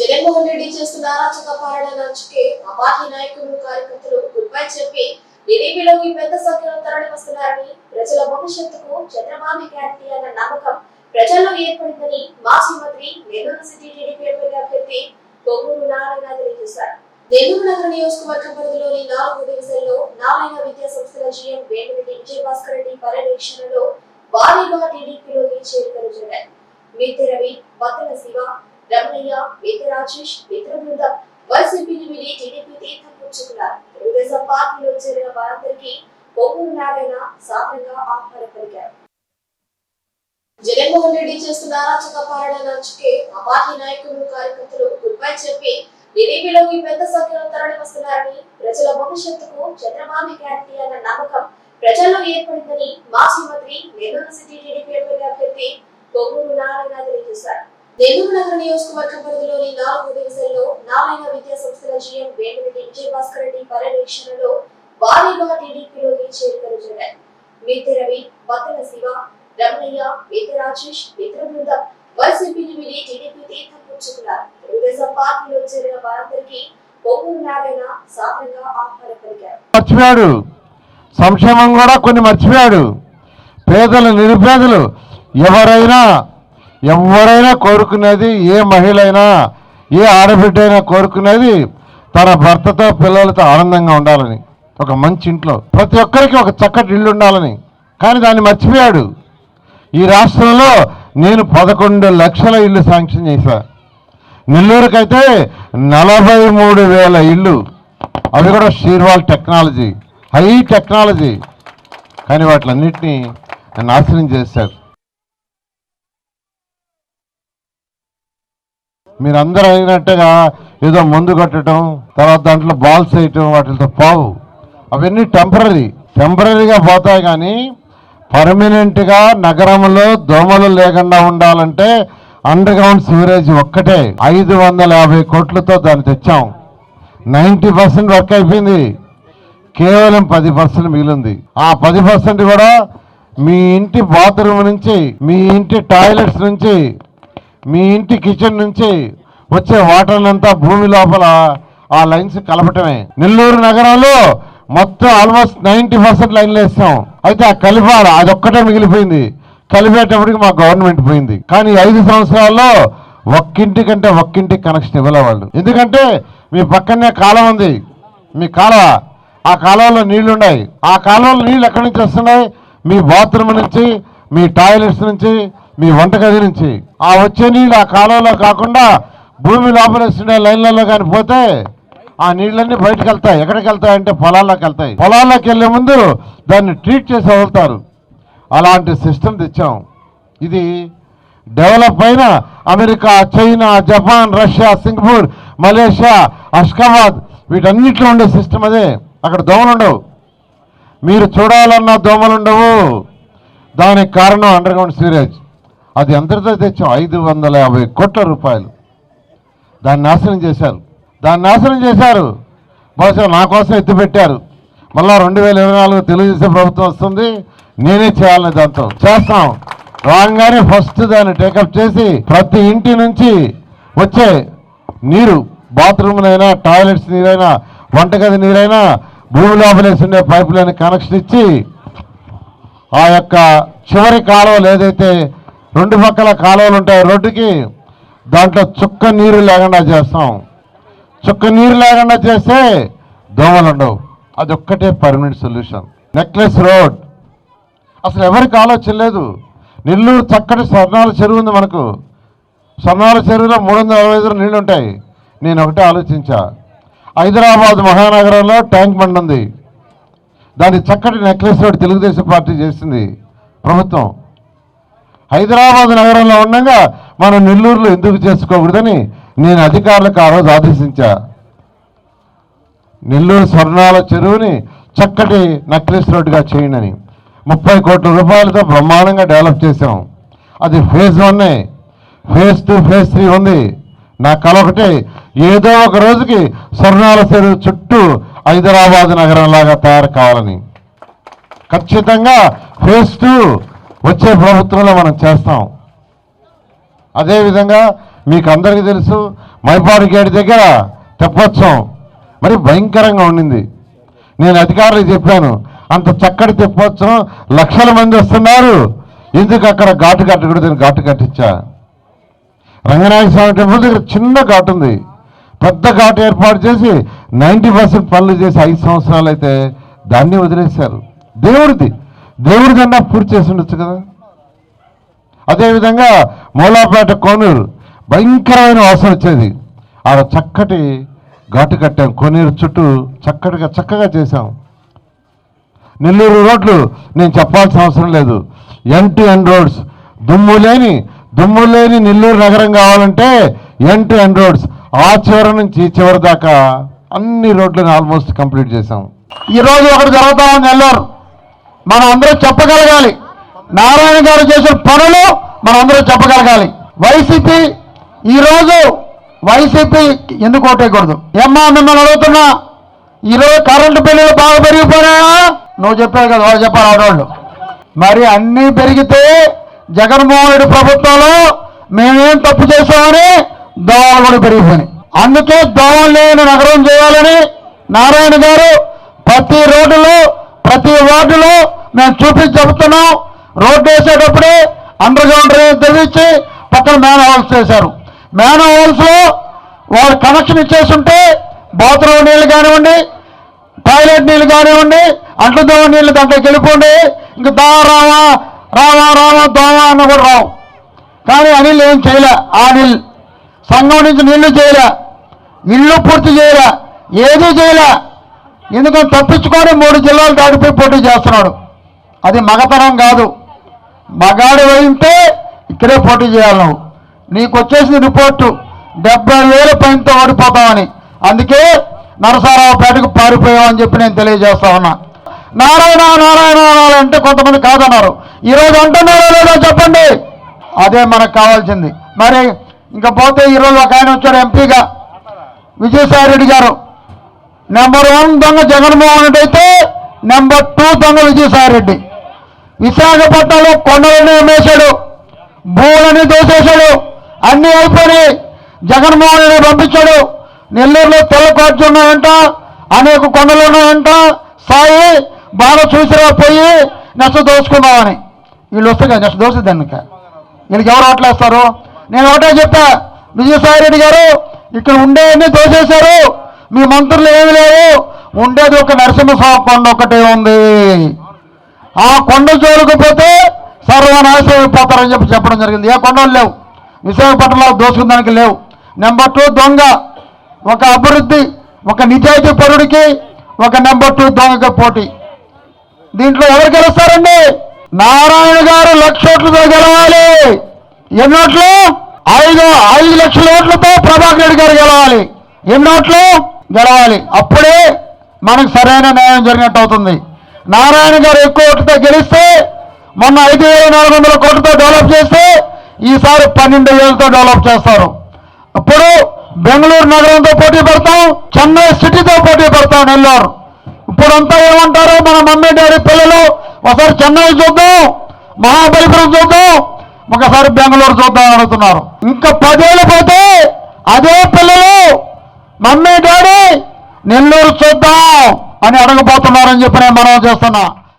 జగన్మోహన్ రెడ్డి చేస్తున్న అరాచక పాలన నంచుకే నాయకులు కార్యకర్తలు గుడ్బై చెప్పి టీడీపీలోకి పెద్ద సంఖ్యలో తరలి వస్తున్నారని ప్రజల భవిష్యత్తుకు చంద్రబాబు గ్యారంటీ అన్న నమ్మకం ప్రజల్లో ఏర్పడిందని మాజీ మంత్రి నెల్లూరు సిటీ టీడీపీ ఎమ్మెల్యే అభ్యర్థి కొవ్వూరు నారాయణ తెలియజేశారు. నెల్లూరు నగర నియోజకవర్గం పరిధిలోని నాలుగు డివిజన్లో నారాయణ విద్యా సంస్థల జీఎం వేమిరెడ్డి విజయభాస్కర్ రెడ్డి పర్యవేక్షణలో భారీగా టీడీపీలోకి చేరికలు జరిగాయి. మిద్దె రవి బత్తల శివ రమణయ్య మిద్దె రాజేష్ ఇతర బృందం వైసీపీని వీడి టీడీపీ తీర్థం పుచ్చుకున్నారు. తెలుగుదేశం పార్టీలో చేరిన వారందరికీ కొవ్వూరు నారాయణ సాధారణంగా ఆహ్వానం పలికారు. జగన్మోహన్ రెడ్డి చేస్తున్న అరాచక పాలన నచ్చుకే ఆ పార్టీ నాయకులు కార్యకర్తలు గుడ్బై చెప్పి టీడీపీలోకి పెద్ద సంఖ్యలో తరలి వస్తున్నారని ప్రజల భవిష్యత్తుకు చంద్రబాబు గ్యారంటీ అన్న నమ్మకం ప్రజల్లో ఏర్పడిందని మాజీ మంత్రి నెల్లూరు సిటీ టీడీపీ ఎమ్మెల్యే అభ్యర్థి కొవ్వూరు నారాయణ తెలియజేశారు. నెల్లూరు నగర నియోజకవర్గం పరిధిలోని నాలుగు డివిజన్లో నారాయణ విద్యా సంస్థల జీఎం వేమిరెడ్డి విజయ భాస్కర్ రెడ్డి పర్యవేక్షణలో భారీగా టీడీపీలోకి చేరికలు జరిగాయి. మిద్దె రవి బత్తల శివ రమణయ్య మిద్దె రాజేష్ మిత్ర బృందం వైసీపీని వీడి టీడీపీ తీర్థం పుచ్చుకున్నారు. తెలుగుదేశం పార్టీలో చేరిన వారందరికీ కొవ్వూరు నారాయణ సాధారణంగా ఆహ్వానం పలికారు. మర్చిపోయాడు. సంక్షేమం కూడా కొన్ని మర్చిపోయాడు. పేదలు నిరుపేదలు ఎవరైనా ఎవరైనా కోరుకునేది ఏ మహిళ అయినా ఏ ఆడబిడ్డ అయినా కోరుకునేది తన భర్తతో పిల్లలతో ఆనందంగా ఉండాలని. ఒక మంచి ఇంట్లో ప్రతి ఒక్కరికి ఒక చక్కటి ఇల్లు ఉండాలని. కానీ దాన్ని మర్చిపోయాడు. ఈ రాష్ట్రంలో నేను పదకొండు లక్షల ఇల్లు శాంక్షన్ చేశా. నెల్లూరుకైతే నలభై మూడు వేల ఇల్లు. అవి కూడా షీర్వాల్ టెక్నాలజీ హై టెక్నాలజీ. కానీ వాటిలన్నింటినీ నాశనం చేశారు మీరందరూ అయినట్టుగా ఏదో మందు కట్టడం తర్వాత దాంట్లో బాల్స్ వేయటం వాటితో పావు. అవన్నీ టెంపరీ టెంపరీగా పోతాయి కానీ పర్మనెంట్గా నగరంలో దోమలు లేకుండా ఉండాలంటే అండర్ గ్రౌండ్ సివరేజ్ ఒక్కటే. ఐదు వందల యాభై కోట్లతో దాన్ని తెచ్చాం. నైంటీ పర్సెంట్ వర్క్ అయిపోయింది. కేవలం పది పర్సెంట్ మిగిలింది. ఆ పది పర్సెంట్ కూడా మీ ఇంటి బాత్రూమ్ నుంచి మీ ఇంటి టాయిలెట్స్ నుంచి మీ ఇంటి కిచెన్ నుంచి వచ్చే వాటర్నంతా భూమి లోపల ఆ లైన్స్ కలపటమే. నెల్లూరు నగరంలో మొత్తం ఆల్మోస్ట్ నైంటీ పర్సెంట్ లైన్లు వేస్తాం. అయితే ఆ కలిపాడ అదొక్కటే మిగిలిపోయింది. కలిపేటప్పటికి మా గవర్నమెంట్ పోయింది. కానీ ఐదు సంవత్సరాల్లో ఒక్కింటి కంటే ఒక్కింటికి కనెక్షన్ ఇవ్వలే వాళ్ళు. ఎందుకంటే మీ పక్కనే కాలం ఉంది. మీ కాలువ ఆ కాలువలో నీళ్ళు ఉన్నాయి. ఆ కాలువలో నీళ్ళు ఎక్కడి నుంచి వస్తున్నాయి? మీ బాత్రూమ్ నుంచి మీ టాయిలెట్స్ నుంచి మీ వంటగది నుంచి. ఆ వచ్చే నీళ్ళు ఆ కాలంలో కాకుండా భూమి లోపలేస్తుండే లైన్లలో కానీ పోతే ఆ నీళ్ళన్నీ బయటకు వెళ్తాయి. ఎక్కడికి వెళ్తాయి అంటే పొలాల్లోకి వెళ్తాయి. పొలాల్లోకి వెళ్ళే ముందు దాన్ని ట్రీట్ చేసి వదులుతారు. అలాంటి సిస్టమ్ తెచ్చాం. ఇది డెవలప్ అయిన America China Japan Russia Singapore Malaysia Ashgabat వీటన్నిటిలో ఉండే సిస్టమ్ అదే. అక్కడ దోమలు ఉండవు. మీరు చూడాలన్న దోమలు ఉండవు. దానికి కారణం అండర్ గ్రౌండ్ సీరేజ్. అది ఎంతటితో తెచ్చాం. ఐదు వందల యాభై కోట్ల రూపాయలు. దాన్ని నాశనం చేశారు. దాన్ని నాశనం చేశారు. బహుశా నా కోసం ఎత్తిపెట్టారు మళ్ళా రెండు వేల ఇరవై నాలుగు తెలుగుదేశం ప్రభుత్వం వస్తుంది. నేనే చేయాలని దాంతో చేస్తాం. రాగానే ఫస్ట్ దాన్ని టేకప్ చేసి ప్రతి ఇంటి నుంచి వచ్చే నీరు బాత్రూమ్లైనా టాయిలెట్స్ నీరైనా వంటగది నీరైనా భూమి లోపలేసి ఉండే పైపులైన కనెక్షన్ ఇచ్చి ఆ యొక్క చివరి కాలువలు ఏదైతే రెండు పక్కల కాలువలు ఉంటాయి. రోడ్డుకి దాంట్లో చుక్క నీరు లేకుండా చేస్తాం. చుక్క నీరు లేకుండా చేస్తే దోమలు ఉండవు. అది ఒక్కటే పర్మనెంట్ సొల్యూషన్ నెక్లెస్ రోడ్ అసలు ఎవరికి ఆలోచన లేదు. నెల్లూరు చక్కటి స్వర్ణాల చెరువు ఉంది మనకు. స్వర్ణాల చెరువులో మూడు వందల అరవై ఐదు నీళ్ళు ఉంటాయి. నేను ఒకటే ఆలోచించా. హైదరాబాద్ మహానగరంలో ట్యాంక్ బండ్ ఉంది. దాని చక్కటి నెక్లెస్ రోడ్ తెలుగుదేశం పార్టీ చేసింది. ప్రభుత్వం. హైదరాబాద్ నగరంలో ఉండగా మనం నెల్లూరులో ఎందుకు చేసుకోకూడదని నేను అధికారులకు ఆ రోజు ఆదేశించా. నెల్లూరు స్వర్ణాల చెరువుని చక్కటి నక్లెస్ రోడ్డుగా చేయండి అని. ముప్పై కోట్ల రూపాయలతో బ్రహ్మాండంగా డెవలప్ చేసాం అది ఫేజ్ వన్నే. ఫేజ్ టూ ఫేజ్ త్రీ ఉంది. నా కల ఒకటే. ఏదో ఒక రోజుకి స్వర్ణాల చెరువు చుట్టూ హైదరాబాద్ నగరం లాగా తయారు కావాలని. ఖచ్చితంగా ఫేజ్ టూ వచ్చే ప్రభుత్వంలో మనం చేస్తాం. అదేవిధంగా మీకు అందరికీ తెలుసు మైపాడు గేట్ దగ్గర తెప్పోత్సవం. మరి భయంకరంగా ఉండింది. నేను అధికారులకు చెప్పాను అంత చక్కటి తెప్పోత్సవం లక్షల మంది వస్తున్నారు. ఎందుకు అక్కడ ఘాటు కట్టకూడదు ఘాటు కట్టించా? రంగనాయక స్వామి టెంపుల్ దగ్గర చిన్న ఘాటు ఉంది. పెద్ద ఘాటు ఏర్పాటు చేసి నైంటీ పర్సెంట్ పనులు చేసి ఐదు సంవత్సరాలు అయితే దాన్ని వదిలేశారు. దేవుడిది. దేవుడిదన్నా పూర్తి చేసి ఉండొచ్చు కదా? అదేవిధంగా మూలాపేట కోనూరు భయంకరమైన వాసన వచ్చేది. ఆడ చక్కటి ఘాటు కట్టాం. కోనేరు చుట్టూ చక్కటిగా చక్కగా చేశాం. నెల్లూరు రోడ్లు నేను చెప్పాల్సిన అవసరం లేదు. N to N roads. దుమ్ము లేని దుమ్ము లేని నెల్లూరు నగరం కావాలంటే ఎన్ టు ఎన్ రోడ్స్. ఆ చివరి నుంచి ఈ చివరి దాకా అన్ని రోడ్లను ఆల్మోస్ట్ కంప్లీట్ చేశాం. ఈరోజు ఒకటి జరుగుతా నెల్లూరు. మనం అందరూ చెప్పగలగాలి. నారాయణ గారు చేసిన పనులు మనం అందరూ చెప్పగలగాలి. వైసీపీ ఈరోజు వైసీపీ ఎందుకు ఓటేయకూడదు? ఏమ్మా మిమ్మల్ని అడుగుతున్నా. ఈరోజు కరెంటు బిల్లులు బాగా పెరిగిపోయాయా నువ్వు చెప్పావు కదా వాళ్ళు చెప్పారు ఆడవాళ్ళు. మరి అన్నీ పెరిగితే జగన్మోహన్ రెడ్డి ప్రభుత్వంలో మేమేం తప్పు చేసామని దోమలు కూడా పెరిగిపోయినాయి. అందుకే దోమలు లేని నగరం చేయాలని నారాయణ గారు ప్రతి రోడ్డులో ప్రతి వార్డులో మేము చూపించి చెబుతున్నాం. రోడ్డు వేసేటప్పుడే అండర్ గ్రౌండ్ డ్రైనేజ్ తెగించి పక్కన మ్యాన్ హోల్స్ చేశారు మ్యాన్ హోల్స్లో వాళ్ళు కనెక్షన్ ఇచ్చేస్తుంటే బాత్రూమ్ నీళ్ళు కానివ్వండి టాయిలెట్ నీళ్ళు కానివ్వండి అంట్లు దోమ నీళ్ళు దాంట్లోకి వెళ్ళిపోండి. ఇంక దా రావా రావా రావా దోమా అన్న కూడా రావు. కానీ అనిల్ ఏం చేయలే. ఆ నీళ్ళు సంఘం నుంచి నీళ్ళు చేయలే. ఇల్లు పూర్తి చేయలే. ఏదీ చేయలే. ఎందుకంటే తప్పించుకొని మూడు జిల్లాలు దాటిపోయి పోటీ చేస్తున్నాడు. అది మగతనం కాదు. మగాడు అయితే ఇక్కడే పోటీ చేయాలి నువ్వు. నీకు వచ్చేసింది రిపోర్టు. డెబ్బై వేల పైనతో ఓడిపోతామని అందుకే నరసారావుపేటకు పారిపోయామని చెప్పి నేను తెలియజేస్తా ఉన్నా. నారాయణ నారాయణ నారాయణ అంటే కొంతమంది కాదన్నారు. ఈరోజు అంటున్నారో లేదో చెప్పండి. అదే మనకు కావాల్సింది. మరి ఇంకా పోతే ఈరోజు ఒక ఆయన వచ్చాడు ఎంపీగా. విజయసాయి రెడ్డి గారు. నెంబర్ వన్ దొంగ జగన్మోహన్ రెడ్డి అయితే నెంబర్ టూ దొంగ విజయసాయి రెడ్డి విశాఖపట్నంలో కొండలని అమ్మేశాడు భూములని దోసేశాడు అన్నీ అయిపోయినాయి. జగన్మోహన్ రెడ్డి పంపించాడు. నెల్లూరులో తెల్ల ఉన్నాయంట. అనేక కొండలు ఉన్నాయంట. సాయి బాగా చూసిరా పోయి నెక్స్ట్ దోచుకుందామని వీళ్ళు వస్తే కదా నెక్స్ట్ దోసేదాన్ని వీళ్ళకి ఎవరు ఓట్లేస్తారు నేను ఒకటే చెప్తా విజయసాయి రెడ్డి గారు ఇక్కడ ఉండేవన్నీ దోచేశారు మీ మంత్రులు ఏమి లేవు. ఉండేది ఒక నరసింహస్వామి కొండ ఒకటే ఉంది. ఆ కొండ జోలికి పోతే అయిపోతారని చెప్పి చెప్పడం జరిగింది. ఏ కొండలు లేవు. విశాఖపట్నంలో దోసుకుందానికి లేవు. నెంబర్ టూ దొంగ. ఒక అభివృద్ధి ఒక నిజాయితీ పరుడికి ఒక నెంబర్ టూ దొంగకి పోటీ. దీంట్లో ఎవరు గెలుస్తారండి? నారాయణ గారు లక్ష ఓట్లతో గెలవాలి. ఎన్నోట్లు? ఐదు ఐదు లక్షల ఓట్లతో ప్రభాకర్ రెడ్డి గారు గెలవాలి. ఎన్నోట్లు? గెలవాలి. అప్పుడే మనకు సరైన న్యాయం జరిగినట్టు అవుతుంది నారాయణ గారు ఎక్కువ ఓట్లతో గెలిస్తే మొన్న ఐదు వేల నాలుగు వందల కోట్లతో డెవలప్ చేస్తే ఈసారి పన్నెండు వేలతో డెవలప్ చేస్తారు. అప్పుడు బెంగళూరు నగరంతో పోటీ పడతాం చెన్నై సిటీతో పోటీ పడతాం నెల్లూరు. ఇప్పుడంతా ఏమంటారు మన మమ్మీ డాడీ పిల్లలు ఒకసారి చెన్నై చూద్దాం మహాబలిపురం చూద్దాం ఒకసారి బెంగళూరు చూద్దాం అడుగుతున్నారు ఇంకా పదేళ్ళు పోతే అదే పిల్లలు మమ్మీ డాడీ నెల్లూరు చూద్దాం అని అడగబోతున్నారని చెప్పి నేను మనం చేస్తున్నా.